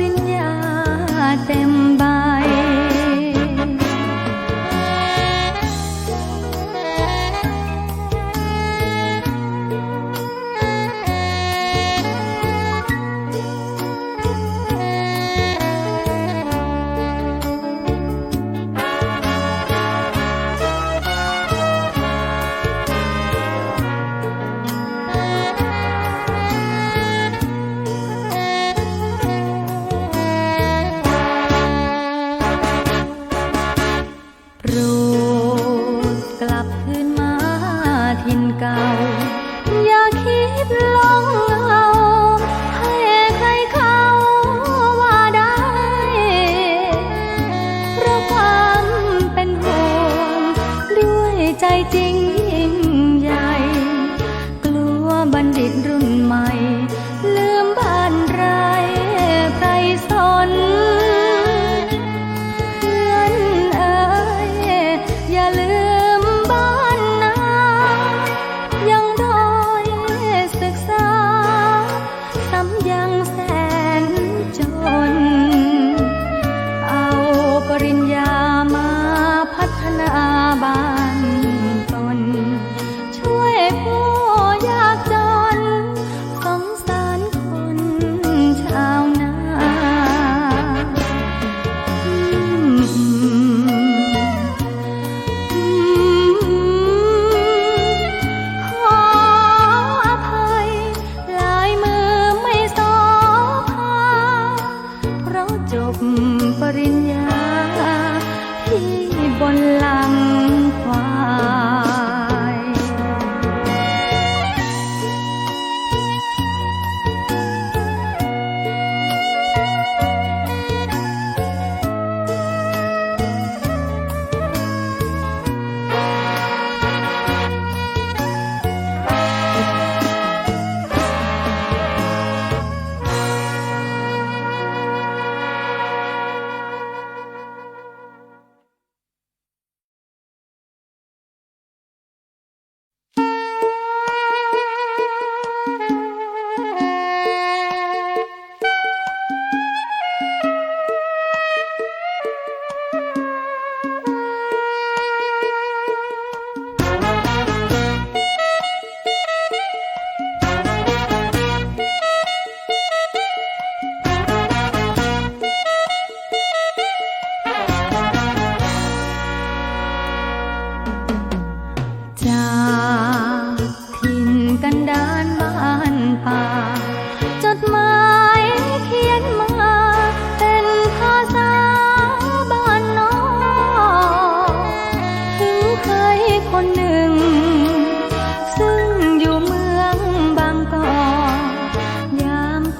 Akhirnya tem ความเป็นห่วงด้วยใจจริง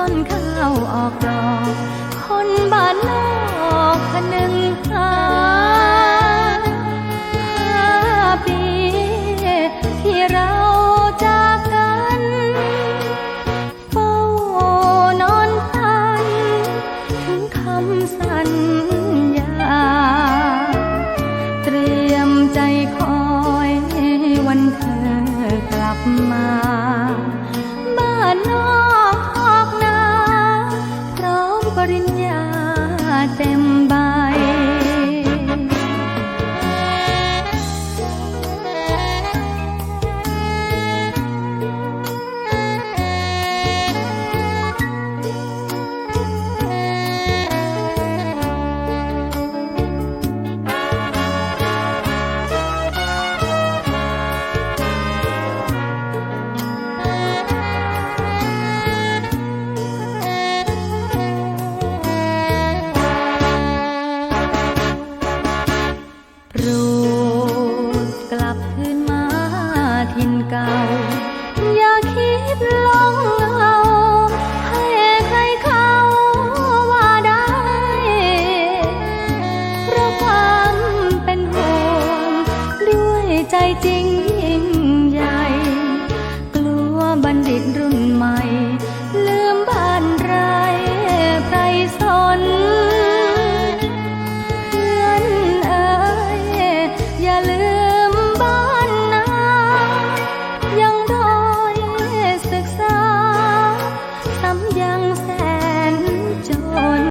ต้นข้าวออกดอก คนบ้านนอกคนหนึ่งหา